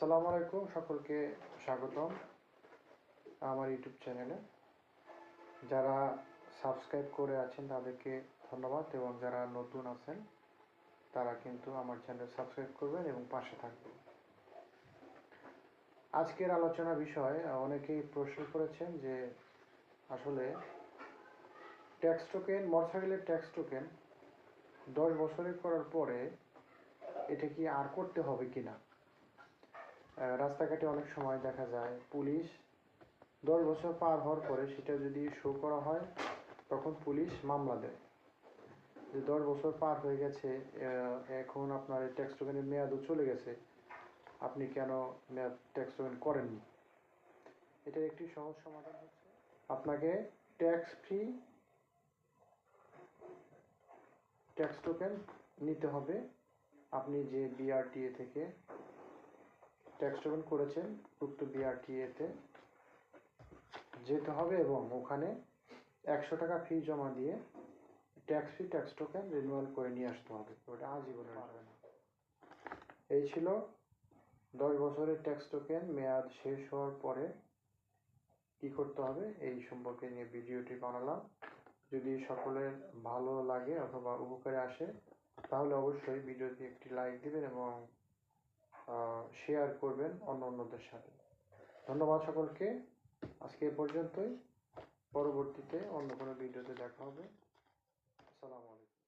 আসসালামু আলাইকুম সকলকে স্বাগতম আমার ইউটিউব চ্যানেলে। যারা সাবস্ক্রাইব করে আছেন তাদেরকে ধন্যবাদ এবং যারা নতুন আছেন তারা কিন্তু আমার চ্যানেল সাবস্ক্রাইব করবেন এবং পাশে থাকবেন। আজকের আলোচনা বিষয় অনেকেই প্রশ্ন করেছেন যে আসলে ট্যাক্স টোকেন মোটরসাইকেলের ট্যাক্স টোকেন দশ বছরের করার পরে এটা কি আর করতে হবে কিনা? আহ, রাস্তাঘাটে অনেক সময় দেখা যায়, পুলিশ দশ বছর পার হওয়ার পরে সেটা যদি শো করা হয়, তখন পুলিশ মামলা দেয়। যে দশ বছর পার হয়ে গেছে এখন আপনার এই ট্যাক্স টোকেনের মেয়াদও চলে গেছে, আপনি কেন মেয়াদ ট্যাক্স টোকেন করেননি? এটার একটি সহজ সমাধান হচ্ছে, আপনাকে ট্যাক্স ফ্রি ট্যাক্স টোকেন নিতে হবে। আপনি যে বিআরটিএ থেকে ট্যাক্স টোকেন করেছেন উক্ত বিআরটিএতে যেতে হবে এবং ওখানে একশো টাকা ফি জমা দিয়ে tax fee tax token renewal করে নিয়ে আসতে হবে। ওটা আজীবনের পারবে না। এই ছিল দশ বছরের ট্যাক্স টোকেন মেয়াদ শেষ হওয়ার পরে কি করতে হবে? এই সম্পর্কে নিয়ে ভিডিওটি বানালাম। যদি সকলের ভালো লাগে অথবা উপকারে আসে, তাহলে অবশ্যই ভিডিওতে একটি লাইক দিবেন এবং শেয়ার করবেন অন্য অন্যদের সাথে। ধন্যবাদ সকলকে। আজকে এ পর্যন্তই। পরবর্তীতে অন্য কোনো ভিডিওতে দেখা হবে। আসসালামু আলাইকুম।